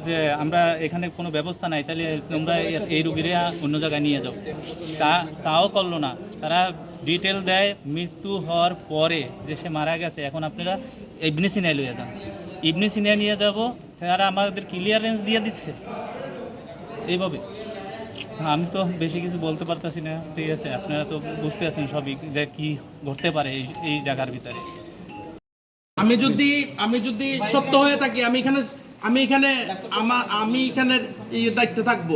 যে আমরা এখানে কোনো ব্যবস্থা নাই, তাহলে তোমরা এই রুগীরা অন্য জায়গায় নিয়ে যাও। তা, তাও করল না। তারা ডিটেল দেয়, মৃত্যু হওয়ার পরে যে সে মারা গেছে, এখন আপনারা ইবনে সিনায় লইয়া যান। ইবনে সিনায় নিয়ে যাব, তারা আমাদের ক্লিয়ারেন্স দিয়ে দিচ্ছে। এইভাবে। আমি তো বেশি কিছু বলতে পারতাছি না, ঠিক আছে, আপনারা তো বুঝতে আছেন সবই যে কি ঘটতে পারে এই এই জায়গার ভিতরে। আমি যদি আমি যদি সত্য হয়ে থাকি, আমি এখানে আমি এখানে আমার আমি এখানে দায়িত্বে থাকব।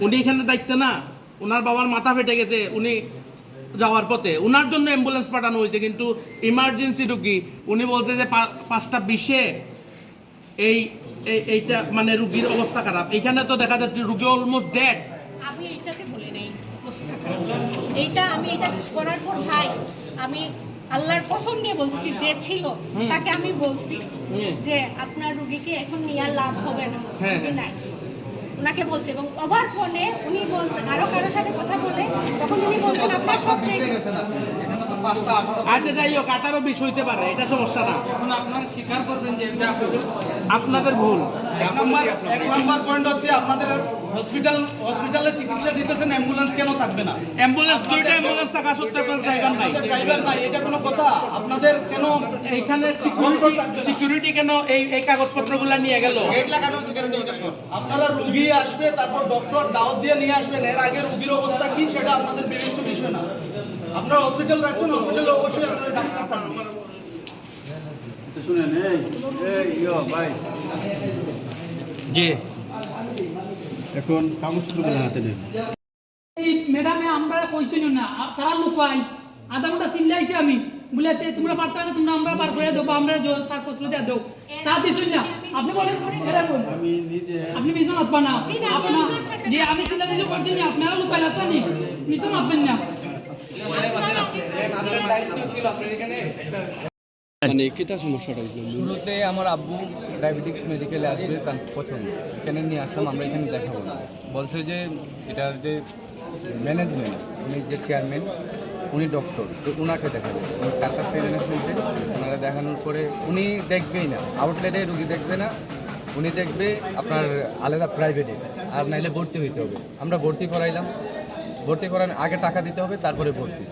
উনি এখানে দায়িত্বে না ওনার বাবার মাথা ফেটে গেছে, উনি যাওয়ার পথে। ওনার জন্য অ্যাম্বুলেন্স পাঠানো হয়েছে, কিন্তু ইমার্জেন্সি রুগী, উনি বলছে যে পাঁচটা বিশে এই, এই- এইটা মানে রুগীর অবস্থা খারাপ। এখানে তো দেখা যাচ্ছে রুগী অলমোস্ট ডেড আমি এইটাকে বলি নাই এইটা, আমি এটা করার পর ভাই, আমি আল্লাহর পছন্দ নিয়ে বলছি যে ছিল তাকে আমি বলছি যে আপনার রুগীকে এখন নিয়ে লাভ হবে না। হ্যাঁ, রুগী হ্যাঁ। নাই। ওনাকে বলছে এবং ওভার ফোনে উনি বলছেন আরও কারোর সাথে কথা বলে তখন উনি বলছেন আপনার সব আচ্ছা যাই হোক আঠারো বিশ হইতে পারে এটা সমস্যা না। এখন আপনারা স্বীকার করবেন যে এটা আপনাদের আপনাদের ভুল। এক নম্বর এক নম্বর পয়েন্ট হচ্ছে আপনাদের হসপিটাল হসপিটালে চিকিৎসা দিতেছেন অ্যাম্বুলেন্স কেন থাকবে না? অ্যাম্বুলেন্স দুইটা অ্যাম্বুলেন্স থাকা সত্ত্বেও আপনার ড্রাইভার নাই। ড্রাইভার নাই। এটা কোনো কথা? আপনাদের কেন এইখানে সিকিউরিটি সিকিউরিটি কেন এই এই কাগজপত্রগুলো নিয়ে গেল? আপনারা রুগী আসবে তারপর ডক্টর দাওয়াত দিয়ে নিয়ে আসবেন। এর আগে রুগীর অবস্থা কি সেটা আপনাদের বিবেচ্য বিষয় না। আপনারা হসপিটাল রাখছেন হসপিটালে অবশ্যই আপনাদের ডাক্তার থাকবে। শুনেন এই এই ইয়ো ভাই। জি। এখন কাগজপত্র হাতে নেন। ম্যাডামে আমরা কইছিল না তারা লুকাই। আধা ঘণ্টা চিল্লাইছে আমি। বলে তোমরা পারতে না তোমরা আমরা বার করে দেবো আমরা ছাড়পত্র দিয়ে দেবো। তা দিছুন না। আপনি বলেন আমি নিজে আপনি মিশন মাতবা না। যে আমি চিল্লা দিলে করছি না আপনারা লুকাই আসবেন নি। মিশন মাতবেন না। শুরুতে আমার আব্বু ডায়াবেটিক্স মেডিকেলে আসবে তার পছন্দ। এখানে নিয়ে আসলাম, আমরা এখানে দেখাবো বলছে যে এটার যে ম্যানেজমেন্ট উনি যে চেয়ারম্যান উনি ডক্টর তো ওনাকে দেখাবে। উনি তার কাছে এজেন্স নিয়েছে ওনারা দেখানোর পরে উনি দেখবেই না আউটলেটে রুগী দেখবে না, উনি দেখবে আপনার আলাদা প্রাইভেটে আর নাইলে ভর্তি হইতে হবে। আমরা ভর্তি করাইলাম ভর্তি করার আগে টাকা দিতে হবে, তারপরে ভর্তি।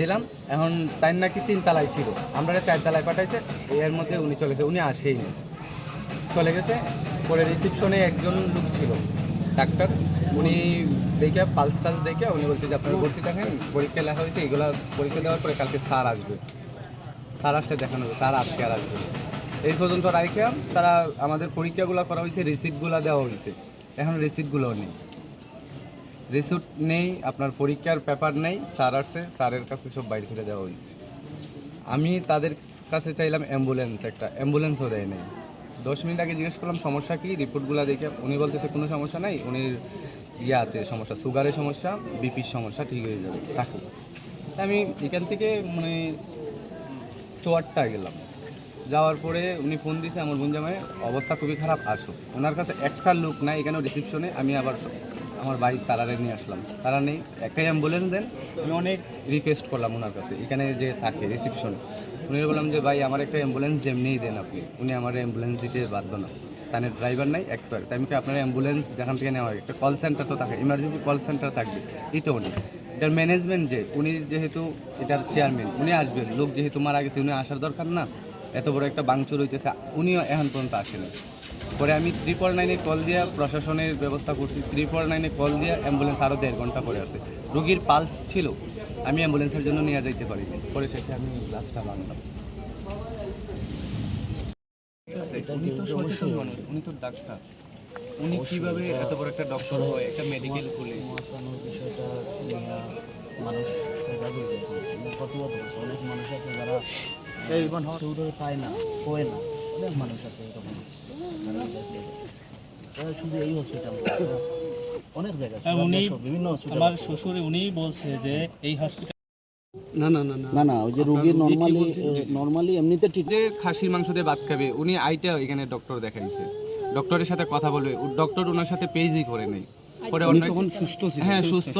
দিলাম, এখন তাই নাকি তিন তালায় ছিল। আমরা চার তালায় পাঠাইছে, এর মধ্যে উনি চলেছে উনি আসেই চলে গেছে, পরে রিসিপশনে একজন লোক ছিল, ডাক্তার। উনি দেখে পালস টালস দেখে, উনি বলছে যে, আপনার ভর্তি দেখেন পরীক্ষা লেখা হয়েছে, এগুলো পরীক্ষা দেওয়ার পরে কালকে স্যার আসবে। স্যার আসলে দেখানো হবে, স্যার আজকে আর আসবে এই পর্যন্ত রাইখা, তারা আমাদের পরীক্ষাগুলো করা হয়েছে রিসিপ্টগুলো দেওয়া হয়েছে। এখন রিসিপ্টগুলোও নেই। রিসিপ্ট নেই, আপনার পরীক্ষার পেপার নেই, স্যার আসছে, স্যারের কাছে সব বাইরে ফিরে দেওয়া হয়েছে। আমি তাদের কাছে চাইলাম অ্যাম্বুলেন্স একটা, অ্যাম্বুলেন্সও দেয় নেই। দশ মিনিট আগে জিজ্ঞেস করলাম, সমস্যা কি? রিপোর্টগুলো দেখে উনি বলতেছে, কোনো সমস্যা নাই, উনি ইয়াতে সমস্যা, সুগারের সমস্যা বিপির সমস্যা, ঠিক হয়ে যাবে, থাকুক। তা আমি এখান থেকে মানে চুয়াট্টা গেলাম। যাওয়ার পরে উনি ফোন দিয়েছে আমার বোন অবস্থা খুবই খারাপ, আসো। ওনার কাছে একটা লোক নাই এখানে রিসিপশনে আমি আবার আমার বাড়ির তারারে নিয়ে আসলাম। তারা নেই, একটাই অ্যাম্বুলেন্স দেন, আমি অনেক রিকোয়েস্ট করলাম ওনার কাছে। এখানে যে থাকে রিসিপশন উনি বললাম যে, ভাই, আমার একটা অ্যাম্বুলেন্স যেমনিই দেন আপনি, উনি আমার অ্যাম্বুলেন্স দিতে বাধ্য না। তাহলে ড্রাইভার নাই এক্সপায়ার তাই আমি আপনার অ্যাম্বুলেন্স যেখান থেকে নেওয়া হয়, একটা কল সেন্টার তো থাকে ইমার্জেন্সি কল সেন্টার থাকবে এটাও নেই এটার ম্যানেজমেন্ট যে, উনি যেহেতু এটার চেয়ারম্যান উনি আসবেন। লোক যেহেতু মারা গেছে, উনি আসার দরকার না। এত বড় একটা বাংচুর হইতেছে, উনিও এখন পর্যন্ত আসেনি। পরে আমি ত্রিপল নাইনে কল দিয়া প্রশাসনের ব্যবস্থা করছি। ত্রিপল নাইনে কল দিয়া অ্যাম্বুলেন্স আরও দেড় ঘণ্টা পরে আসে। রুগীর পালস ছিল আমি অ্যাম্বুলেন্সের জন্য নিয়ে যাইতে পারিনি। পরে শেষে আমি লাস্টটা বাঁধলাম উনি তো সচেতন মানুষ উনি তো ডাক্তার। উনি কীভাবে এত বড় একটা ডক্টর হয় একটা মেডিকেল খুলে বিষয়টা মানুষ প্রতিবাদ করছে। অনেক মানুষ আছে যারা পায় না হয় না। অনেক মানুষ আছে এরকম। শুধু এই হসপিটাল অনেক জায়গায় আর উনি বিভিন্ন আমার শ্বশুর উনিই বলছে যে এই হসপিটাল না না না না। না না ওই যে রোগী নর্মালি নর্মালি এমনিতে ঠিক যে খাসির মাংস দিয়ে ভাত খাবে উনি আইটা এখানে ডক্টর দেখাইছে। ডক্টরের সাথে কথা বলবে। ডক্টর ওনার সাথে পেজই করে নেই। পরে অন্য তখন সুস্থ হ্যাঁ সুস্থ।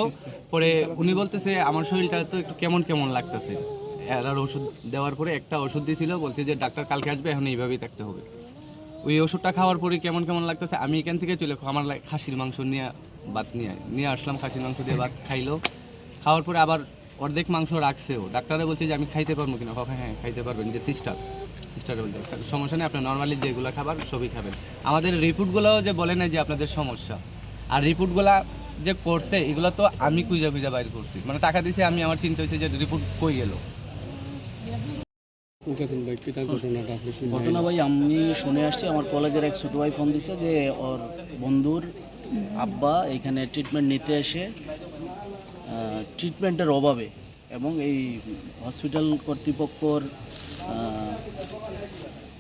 পরে উনি বলতেছে আমার শরীরটা তো একটু কেমন কেমন লাগতেছে? এরার ওষুধ দেওয়ার পরে একটা ওষুধ দিয়েছিল বলছে যে ডাক্তার কালকে আসবে, এখন এইভাবেই থাকতে হবে। ওই ওষুধটা খাওয়ার পরে কেমন কেমন লাগতেছে, আমি এখান থেকে চলে আমার খাসির মাংস নিয়ে ভাত নিয়ে নিয়ে আসলাম, খাসির মাংস দিয়ে ভাত খাইলো। খাওয়ার পরে আবার অর্ধেক মাংস রাখছেও ডাক্তারে বলছে যে আমি খাইতে পারব কিনা, কখন? হ্যাঁ খাইতে পারবেন, যে সিস্টার। সিস্টারে বলছে, সমস্যা নেই আপনার নর্মালি যেগুলো খাবার সবই খাবেন। আমাদের রিপোর্টগুলোও যে বলে না যে আপনাদের সমস্যা, আর রিপোর্টগুলা যে করছে, এগুলো তো আমি কুইজা কুইজা বাইর করছি। মানে টাকা দিয়েছি আমি আমার চিন্তা হয়েছে যে রিপোর্ট কই গেল? ঘটনা ভাই আমি শুনে আসছি। আমার কলেজের এক ছোটো ভাই ফোন দিছে যে ওর বন্ধুর আব্বা এখানে ট্রিটমেন্ট নিতে এসে ট্রিটমেন্টের অভাবে এবং এই হসপিটাল কর্তৃপক্ষর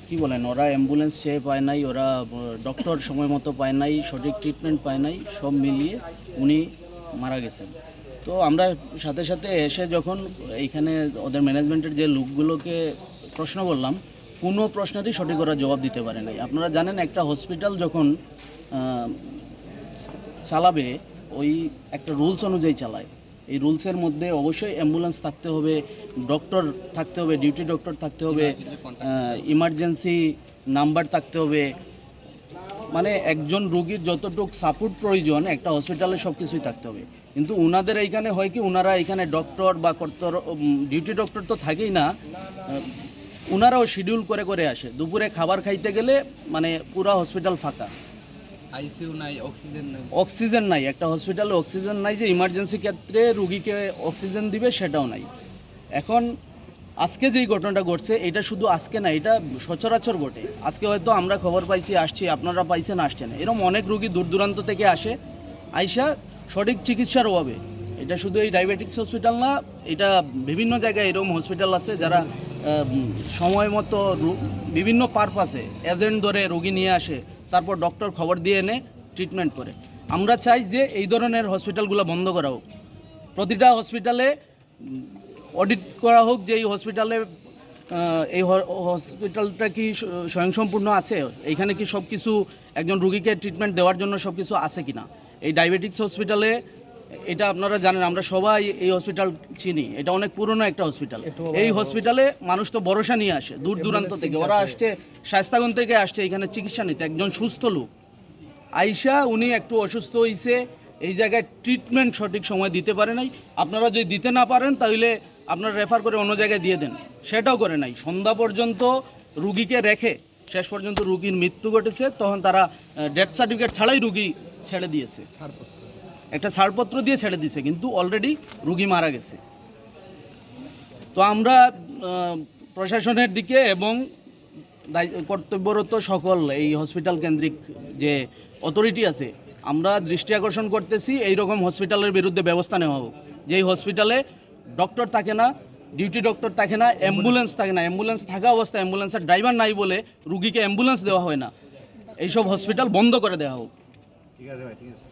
কি বলেন ওরা অ্যাম্বুলেন্স চেয়ে পায় নাই ওরা ডক্টর সময় মতো পায় নাই সঠিক ট্রিটমেন্ট পায় নাই সব মিলিয়ে উনি মারা গেছেন। তো আমরা সাথে সাথে এসে যখন এইখানে ওদের ম্যানেজমেন্টের যে লোকগুলোকে প্রশ্ন করলাম কোনো প্রশ্নেরই সঠিক ওরা জবাব দিতে পারে নাই। আপনারা জানেন একটা হসপিটাল যখন চালাবে ওই একটা রুলস অনুযায়ী চালায়। এই রুলসের মধ্যে অবশ্যই অ্যাম্বুলেন্স থাকতে হবে ডক্টর থাকতে হবে ডিউটি ডক্টর থাকতে হবে ইমার্জেন্সি নাম্বার থাকতে হবে মানে একজন রোগীর যতটুক সাপোর্ট প্রয়োজন একটা হসপিটালে সব কিছুই থাকতে হবে। কিন্তু ওনাদের এইখানে হয় কি ওনারা এখানে ডক্টর বা কর্তর ডিউটি ডক্টর তো থাকেই না। ওনারাও শিডিউল করে করে আসে। দুপুরে খাবার খাইতে গেলে মানে পুরা হসপিটাল ফাঁকা। আইসিইউ নাই অক্সিজেন নাই। অক্সিজেন নাই। একটা হসপিটালে অক্সিজেন নাই যে ইমার্জেন্সি ক্ষেত্রে রুগীকে অক্সিজেন দিবে সেটাও নাই। এখন আজকে যেই ঘটনাটা ঘটছে, এটা শুধু আজকে না, এটা সচরাচর ঘটে। আজকে হয়তো আমরা খবর পাইছি, আসছি, আপনারা পাইছেন, আসছেন। এরকম অনেক রোগী দূর দূরান্ত থেকে আসে। আইসা সঠিক চিকিৎসার অভাবে। এটা শুধু এই ডায়াবেটিক্স হসপিটাল না, এটা বিভিন্ন জায়গায় এরকম হসপিটাল আছে যারা সময় মতো বিভিন্ন পারপাসে এজেন্ট ধরে রোগী নিয়ে আসে, তারপর ডক্টর খবর দিয়ে এনে ট্রিটমেন্ট করে। আমরা চাই যে এই ধরনের হসপিটালগুলো বন্ধ করা হোক। প্রতিটা হসপিটালে অডিট করা হোক যে এই হসপিটালে এই হসপিটালটা কি স্বয়ংসম্পূর্ণ আছে? এইখানে কি সব কিছু একজন রুগীকে ট্রিটমেন্ট দেওয়ার জন্য সব কিছু আছে কি না এই ডায়াবেটিক্স হসপিটালে এটা আপনারা জানেন আমরা সবাই এই হসপিটাল চিনি। এটা অনেক পুরনো একটা হসপিটাল এই হসপিটালে মানুষ তো ভরসা নিয়ে আসে দূর দূরান্ত থেকে। ওরা আসছে শাস্তাগঞ্জ থেকে আসছে এখানে চিকিৎসা নিতে। একজন সুস্থ লোক। আইসা উনি একটু অসুস্থ হয়েছে এই জায়গায় ট্রিটমেন্ট সঠিক সময় দিতে পারে নাই। আপনারা যদি দিতে না পারেন তাহলে আপনারা রেফার করে অন্য জায়গায় দিয়ে দেন। সেটাও করে নাই। সন্ধ্যা পর্যন্ত রুগীকে রেখে, শেষ পর্যন্ত রুগীর মৃত্যু ঘটেছে, তখন তারা ডেথ সার্টিফিকেট ছাড়াই রুগী ছেড়ে দিয়েছে। একটা ছাড়পত্র দিয়ে ছেড়ে দিয়েছে, কিন্তু অলরেডি রুগী মারা গেছে। তো আমরা প্রশাসনের দিকে এবং কর্তব্যরত সকল এই হসপিটাল কেন্দ্রিক যে অথরিটি আছে, আমরা দৃষ্টি আকর্ষণ করতেছি এই রকম হসপিটালের বিরুদ্ধে ব্যবস্থা নেওয়া হোক। যেই হসপিটালে ডক্টর থাকে না ডিউটি ডক্টর থাকে না অ্যাম্বুলেন্স থাকে না। অ্যাম্বুলেন্স থাকা অবস্থায় অ্যাম্বুলেন্সের ড্রাইভার নাই বলে রুগীকে অ্যাম্বুলেন্স দেওয়া হয় না। এইসব হসপিটাল বন্ধ করে দেওয়া হোক। ঠিক আছে ভাই ঠিক আছে।